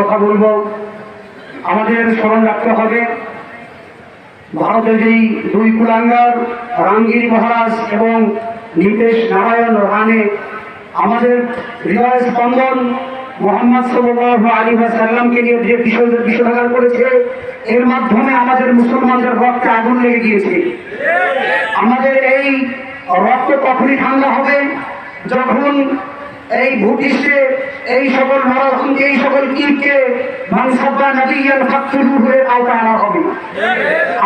কথা বলব। আমাদের স্মরণ রাখতে হবে, ভারতের যেই দুই কুলাঙ্গার, রামগিরি মহারাজ এবং নিতেশ নারায়ণ রানে আমাদের হৃদয় স্পন্দন মোহাম্মদ সাল্লাহ আলী সাল্লামকে নিয়ে যে বিষয় বিষোধাগার করেছে, এর মাধ্যমে আমাদের মুসলমানদের রক্তে আগুন লেগে গিয়েছে। আমাদের এই রক্ত কখনই ঠান্ডা হবে, যখন এই ভূপৃষ্ঠে এই সকল নরধমকে এই সকল কীটকে মানসব্বা নদীয়ান ফাকতুলু হয়ে আওতায় আনা হবে।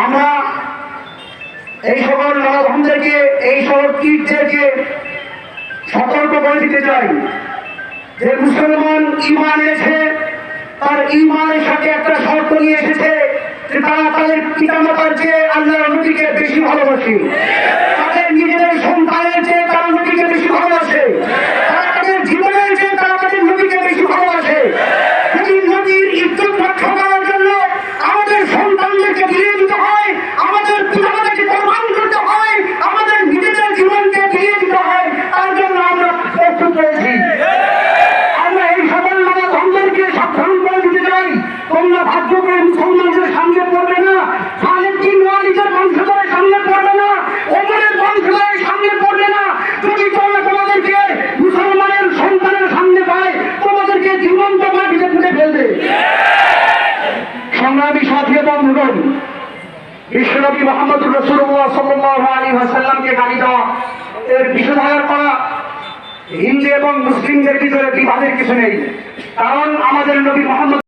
আমরা এই সকল নরধমদেরকে এই সকল কীটদেরকে সতর্ক করে দিতে চাই যে মুসলমান ইমান এসে তার ইমানের সাথে একটা শর্ত নিয়ে এসেছে যে তারা তাদের পিতামাতার চেয়ে আল্লাহ নবীকে বেশি ভালোবাসে। সাথী বন্ধুগণ বিশ্বনবী মোহাম্মদ রসুল্লাহ সাল্লাহ আলী হাসাল্লামকে দেওয়া, এর বিষধারা করা হিন্দু এবং মুসলিমদের ভিতরে বিবাদের কিছু নেই। কারণ আমাদের নবী মোহাম্মদ